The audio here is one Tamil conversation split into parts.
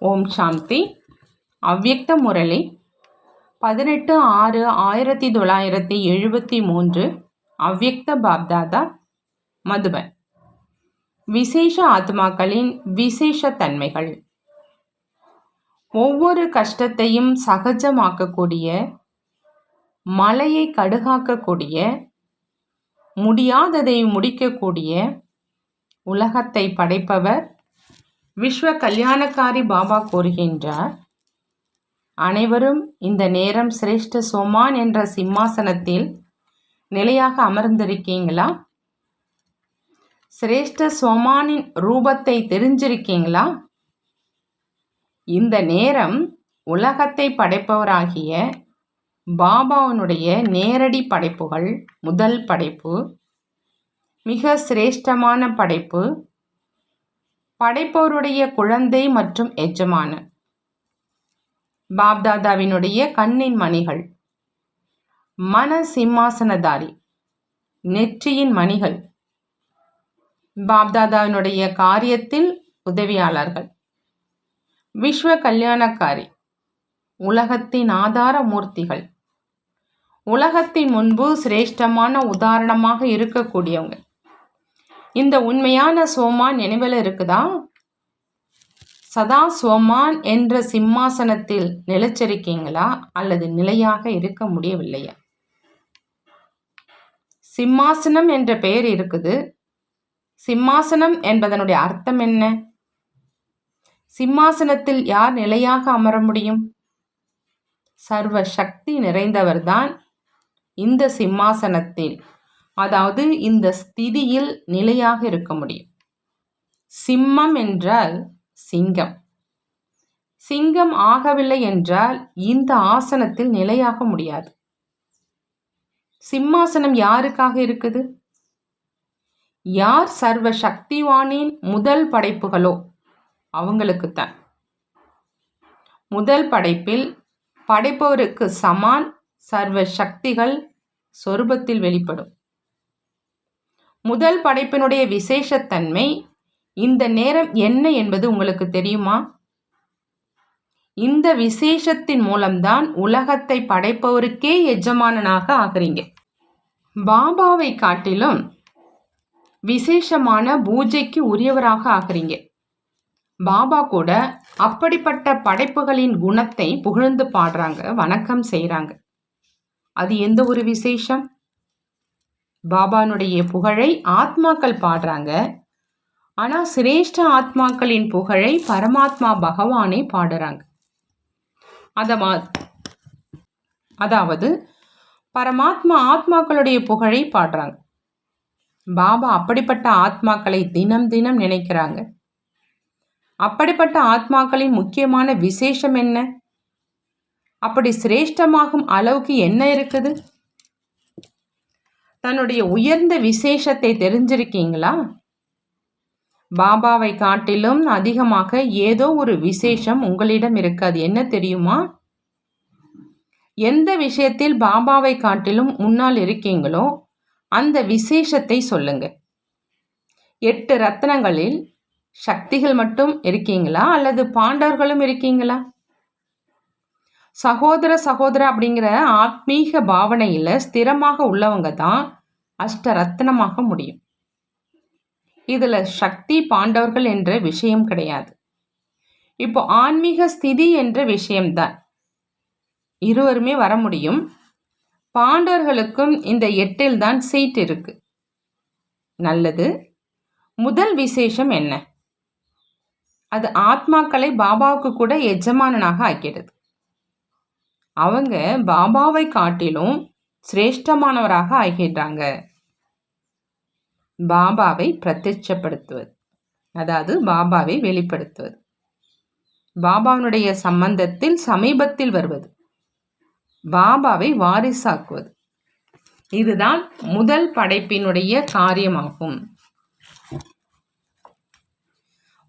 ஓம் சாந்தி. அவ்யக்த முரளி. பதினெட்டு ஆறு ஆயிரத்தி தொள்ளாயிரத்தி எழுபத்தி மூன்று அவ்யக்த பாப்தாதா மதுபன். விசேஷ ஆத்மாக்களின் விசேஷ தன்மைகள். ஒவ்வொரு கஷ்டத்தையும் சகஜமாக்கக்கூடிய மலையை கடுகாக்கக்கூடிய முடியாததை முடிக்கக்கூடிய உலகத்தை படைப்பவர் விஸ்வ கல்யாணக்காரி பாபா கூறுகின்றார் அனைவரும் இந்த நேரம் சிரேஷ்ட சோமான் என்ற சிம்மாசனத்தில் நிலையாக அமர்ந்திருக்கீங்களா? சிரேஷ்ட சோமானின் ரூபத்தை தெரிஞ்சிருக்கீங்களா? இந்த நேரம் உலகத்தை படைப்பவராகிய பாபாவனுடைய நேரடி படைப்புகள் முதல் படைப்பு மிக சிரேஷ்டமான படைப்பு படைப்பவருடைய குழந்தை மற்றும் எஜமானன் பாப்தாதாவினுடைய கண்ணின் மணிகள். மன சிம்மாசனதாரி. நெற்றியின் மணிகள். பாப்தாதாவினுடைய காரியத்தில் உதவியாளர்கள். விஸ்வ கல்யாணக்காரி. உலகத்தின் ஆதார மூர்த்திகள். உலகத்தின் முன்பு சிரேஷ்டமான உதாரணமாக இருக்கக்கூடியவங்க. இந்த உண்மையான சோமான் நினைவில் இருக்குதா? சதா சோமான் என்ற சிம்மாசனத்தில் நிலைச்சிருக்கீங்களா? அல்லது நிலையாக இருக்க முடியவில்லையா? சிம்மாசனம் என்ற பெயர் இருக்குது. சிம்மாசனம் என்பதனுடைய அர்த்தம் என்ன? சிம்மாசனத்தில் யார் நிலையாக அமர முடியும்? சர்வ சக்தி நிறைந்தவர்தான் இந்த சிம்மாசனத்தில் அதாவது இந்த ஸ்திதியில் நிலையாக இருக்க முடியும். சிம்மம் என்றால் சிங்கம். சிங்கம் ஆகவில்லை என்றால் இந்த ஆசனத்தில் நிலையாக முடியாது. சிம்மாசனம் யாருக்காக இருக்குது? யார் சர்வ சக்திவானின் முதல் படைப்புகளோ? அவங்களுக்குத்தான். முதல் படைப்பில் படைப்பவருக்கு சமான் சர்வ சக்திகள் சொரூபத்தில் வெளிப்படும். முதல் படைப்பினுடைய விசேஷத்தன்மை இந்த நேரம் என்ன என்பது உங்களுக்கு தெரியுமா? இந்த விசேஷத்தின் மூலம்தான் உலகத்தை படைப்பவருக்கே எஜமானனாக ஆகிறீங்க. பாபாவை காட்டிலும் விசேஷமான பூஜைக்கு உரியவராக ஆகிறீங்க. பாபா கூட அப்படிப்பட்ட படைப்புகளின் குணத்தை புகழ்ந்து பாடுறாங்க வணக்கம் செய்கிறாங்க அது எந்த ஒரு விசேஷம்? பாபானுடைய புகழை ஆத்மாக்கள் பாடுறாங்க. ஆனால் சிரேஷ்ட ஆத்மாக்களின் புகழை பரமாத்மா பகவானே பாடுறாங்க. அதமா அதாவது பரமாத்மா ஆத்மாக்களுடைய புகழை பாடுறாங்க. பாபா அப்படிப்பட்ட ஆத்மாக்களை தினம் தினம் நினைக்கிறாங்க. அப்படிப்பட்ட ஆத்மாக்களின் முக்கியமான விசேஷம் என்ன? அப்படி சிரேஷ்டமாகும் அளவுக்கு என்ன இருக்குது? தன்னுடைய உயர்ந்த விசேஷத்தை தெரிஞ்சிருக்கீங்களா? பாபாவை காட்டிலும் அதிகமாக ஏதோ ஒரு விசேஷம் உங்களிடம் இருக்கு. அது என்ன தெரியுமா? எந்த விஷயத்தில் பாபாவை காட்டிலும் முன்னால் இருக்கீங்களோ அந்த விசேஷத்தை சொல்லுங்க. எட்டு ரத்னங்களில் சக்திகள் மட்டும் இருக்கீங்களா? அல்லது பாண்டவர்களும் இருக்கீங்களா? சகோதர சகோதர அப்படிங்கிற ஆத்மீக பாவனையில் ஸ்திரமாக உள்ளவங்க தான் அஷ்டரத்னமாக முடியும். இதில் சக்தி பாண்டவர்கள் என்ற விஷயம் கிடையாது. இப்போ ஆன்மீக ஸ்திதி என்ற விஷயம்தான். இருவருமே வர முடியும். பாண்டவர்களுக்கும் இந்த எட்டில் தான் சீட் இருக்கு. நல்லது. முதல் விசேஷம் என்ன? அது ஆத்மாக்களை பாபாவுக்கு கூட எஜமானனாக ஆக்கிடுது. அவங்க பாபாவை காட்டிலும் சிரேஷ்டமானவராக ஆகிடுறாங்க பாபாவை பிரத்யட்சப்படுத்துவது அதாவது பாபாவை வெளிப்படுத்துவது. பாபாவினுடைய சம்பந்தத்தில் சமீபத்தில் வருவது. பாபாவை வாரிசாக்குவது. இதுதான் முதல் படைப்பினுடைய காரியமாகும்.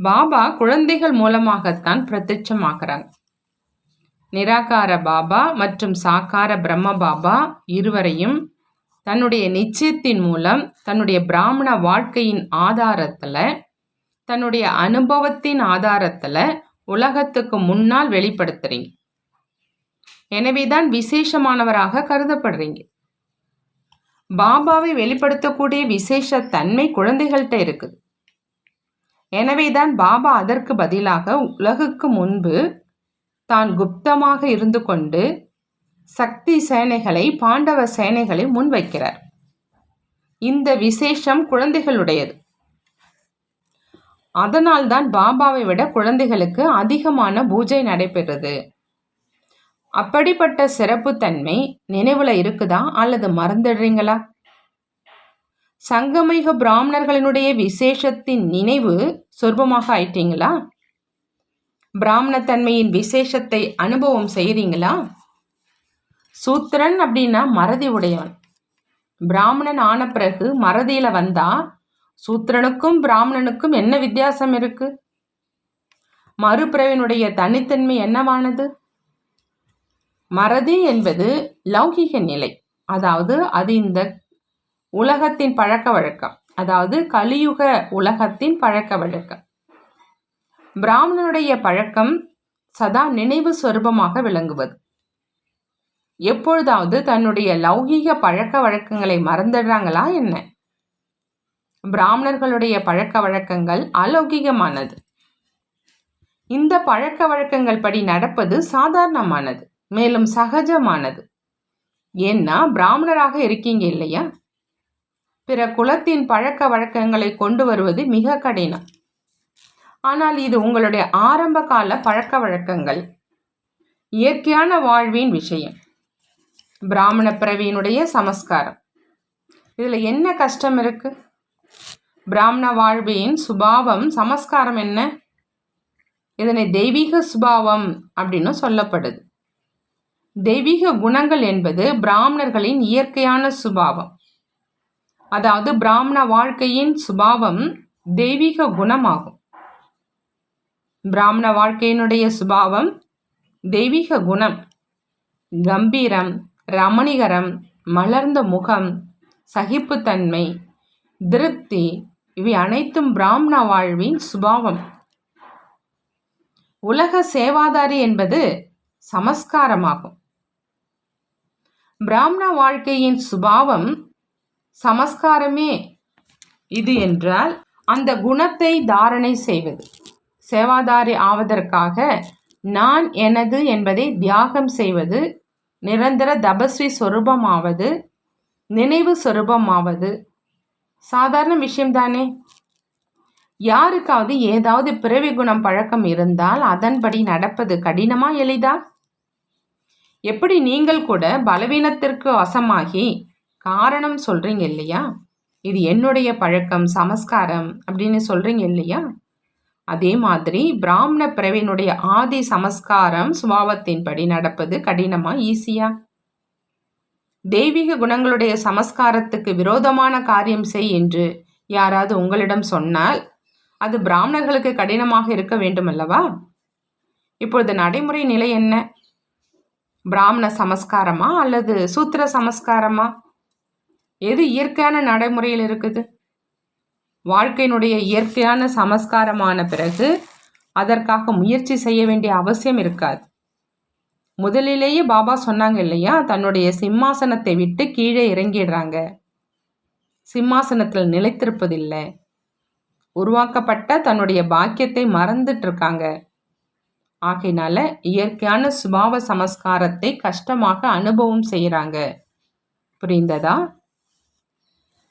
பாபா குழந்தைகள் மூலமாகத்தான் பிரத்யட்சமாகிறாங்க நிராகார பாபா மற்றும் சாக்கார பிரம்ம பாபா இருவரையும் தன்னுடைய நிச்சயத்தின் மூலம் தன்னுடைய பிராமண வாழ்க்கையின் ஆதாரத்தில் தன்னுடைய அனுபவத்தின் ஆதாரத்தில் உலகத்துக்கு முன்னால் வெளிப்படுத்துறீங்க. எனவேதான் விசேஷமானவராக கருதப்படுறீங்க. பாபாவை வெளிப்படுத்தக்கூடிய விசேஷ தன்மை குழந்தைகள்கிட்ட இருக்குது. எனவே தான் பாபா அதற்கு பதிலாக உலகுக்கு முன்பு தான் குப்தமாக இருந்து கொண்டு சக்தி சேனைகளை பாண்டவ சேனைகளை முன்வைக்கிறார். இந்த விசேஷம் குழந்தைகளுடையது. அதனால்தான் பாபாவை விட குழந்தைகளுக்கு அதிகமான பூஜை நடைபெறுது அப்படிப்பட்ட சிறப்பு தன்மை நினைவுல இருக்குதா அல்லது மறந்துடுறீங்களா? சங்கமிக பிராமணர்களினுடைய விசேஷத்தின் நினைவு சொற்பமாக ஆயிட்டீங்களா? பிராமணத்தன்மையின் விசேஷத்தை அனுபவம் செய்கிறீங்களா சூத்திரன் அப்படின்னா மறதி உடையவன். பிராமணன் ஆன பிறகு மறதியில வந்தா சூத்திரனுக்கும் பிராமணனுக்கும் என்ன வித்தியாசம் இருக்கு? மறுபிறவினுடைய தனித்தன்மை என்னவானது? மறதி என்பது லௌகிக நிலை. அதாவது அது இந்த உலகத்தின் பழக்க வழக்கம். அதாவது கலியுக உலகத்தின் பழக்க வழக்கம். பிராமணனுடைய பழக்கம் சதா நினைவு சொரூபமாக விளங்குவது. எப்பொழுதாவது தன்னுடைய லௌகீக பழக்க வழக்கங்களை மறந்துடுறாங்களா என்ன? பிராமணர்களுடைய பழக்க வழக்கங்கள் அலௌகிகமானது. இந்த பழக்க வழக்கங்கள் படி நடப்பது சாதாரணமானது மேலும் சகஜமானது. ஏன்னா பிராமணராக இருக்கீங்க இல்லையா? பிற குலத்தின் பழக்க வழக்கங்களை கொண்டு வருவது மிக கடினம். ஆனால் இது உங்களுடைய ஆரம்ப கால பழக்க வழக்கங்கள். இயற்கையான வாழ்வின் விஷயம். பிராமண பிறவியினுடைய சமஸ்காரம். இதில் என்ன கஷ்டம் இருக்கு? பிராமண வாழ்வியின் சுபாவம் சமஸ்காரம் என்ன? இதனை தெய்வீக சுபாவம் அப்படின்னு சொல்லப்படுது. தெய்வீக குணங்கள் என்பது பிராமணர்களின் இயற்கையான சுபாவம். அதாவது பிராமண வாழ்க்கையின் சுபாவம் தெய்வீக குணமாகும். பிராமண வாழ்க்கையினுடைய சுபாவம் தெய்வீக குணம் கம்பீரம் ரமணிகரம் மலர்ந்த முகம் சகிப்புத்தன்மை திருப்தி இவை அனைத்தும் பிராமண வாழ்வின் சுபாவம். உலக சேவாதாரி என்பது சமஸ்காரமாகும். பிராமண வாழ்க்கையின் சுபாவம் சமஸ்காரமே. இது என்றால் அந்த குணத்தை தாரணை செய்வது. சேவாதாரி ஆவதற்காக நான் எனது என்பதை தியாகம் செய்வது நிரந்தர தபஸ்ரீ சொரூபமாவது நினைவு சொரூபமாவது. சாதாரண விஷயம்தானே? யாருக்காவது ஏதாவது பிறவி குணம் பழக்கம் இருந்தால் அதன்படி நடப்பது கடினமா எளிதா? எப்படி நீங்கள் கூட பலவீனத்திற்கு வசமாகி காரணம் சொல்றீங்க இல்லையா? இது என்னுடைய பழக்கம் சமஸ்காரம் அப்படின்னு சொல்றீங்க இல்லையா? அதே மாதிரி பிராமண பிறவினுடைய ஆதி சமஸ்காரம் சுபாவத்தின்படி நடப்பது கடினமா ஈஸியா? தெய்வீக குணங்களுடைய சமஸ்காரத்துக்கு விரோதமான காரியம் செய் என்று யாராவது உங்களிடம் சொன்னால் அது பிராமணர்களுக்கு கடினமாக இருக்க வேண்டும் அல்லவா? இப்பொழுது நடைமுறை நிலை என்ன? பிராமண சமஸ்காரமா அல்லது சூத்திர சமஸ்காரமா? எது இயற்கையான நடைமுறையில் இருக்குது? வாழ்க்கையினுடைய இயற்கையான சமஸ்காரமான பிறகு அதற்காக முயற்சி செய்ய வேண்டிய அவசியம் இருக்காது. முதலிலேயே பாபா சொன்னாங்க இல்லையா? தன்னுடைய சிம்மாசனத்தை விட்டு கீழே இறங்கிடுறாங்க. சிம்மாசனத்தில் நிலைத்திருப்பதில்லை. உருவாக்கப்பட்ட தன்னுடைய பாக்கியத்தை மறந்துட்டு இருக்காங்க ஆகையினால இயற்கையான சுபாவ சமஸ்காரத்தை கஷ்டமாக அனுபவம் செய்கிறாங்க புரிந்ததா?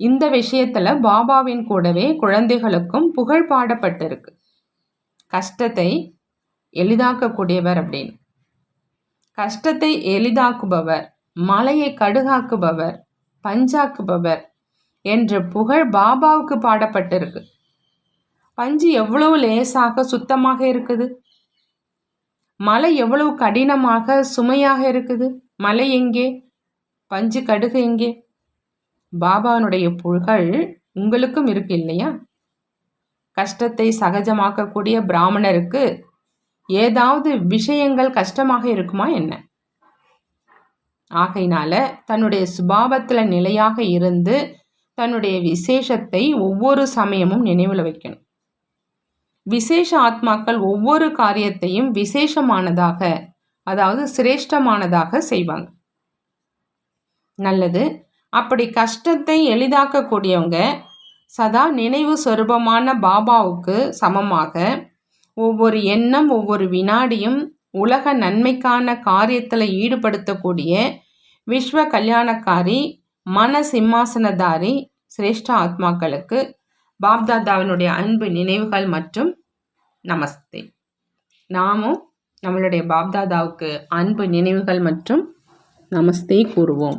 இந்த விஷயத்துல பாபாவின் கூடவே குழந்தைகளுக்கும் புகழ் பாடப்பட்டிருக்கு. கஷ்டத்தை எளிதாக்கக்கூடியவர் அப்படின்னு. கஷ்டத்தை எளிதாக்குபவர் மலையை கடுகாக்குபவர் பஞ்சாக்குபவர் என்ற புகழ் பாபாவுக்கு பாடப்பட்டிருக்கு. பஞ்சு எவ்வளவு லேசாக சுத்தமாக இருக்குது? மலை எவ்வளவு கடினமாக சுமையாக இருக்குது? மலை எங்கே? பஞ்சு கடுகு எங்கே? பாபானுடைய புகழ் உங்களுக்கும் இருக்கு இல்லையா? கஷ்டத்தை சகஜமாக்கக்கூடிய பிராமணருக்கு ஏதாவது விஷயங்கள் கஷ்டமாக இருக்குமா என்ன? ஆகையினால தன்னுடைய சுபாவத்தில் நிலையாக இருந்து தன்னுடைய விசேஷத்தை ஒவ்வொரு சமயமும் நினைவில் வைக்கணும். விசேஷ ஆத்மாக்கள் ஒவ்வொரு காரியத்தையும் விசேஷமானதாக அதாவது சிரேஷ்டமானதாக செய்வாங்க. நல்லது அப்படி கஷ்டத்தை எளிதாக்கக்கூடியவங்க சதா நினைவு சொரூபமான பாபாவுக்கு சமமாக ஒவ்வொரு எண்ணம் ஒவ்வொரு வினாடியும் உலக நன்மைக்கான காரியத்தில் ஈடுபடுத்தக்கூடிய விஸ்வ கல்யாணக்காரி மன சிம்மாசனதாரி சிரேஷ்ட ஆத்மாக்களுக்கு பாப்தாதாவினுடைய அன்பு நினைவுகள் மற்றும் நமஸ்தே. நாமும் நம்மளுடைய பாப்தாதாவுக்கு அன்பு நினைவுகள் மற்றும் நமஸ்தே கூறுவோம்.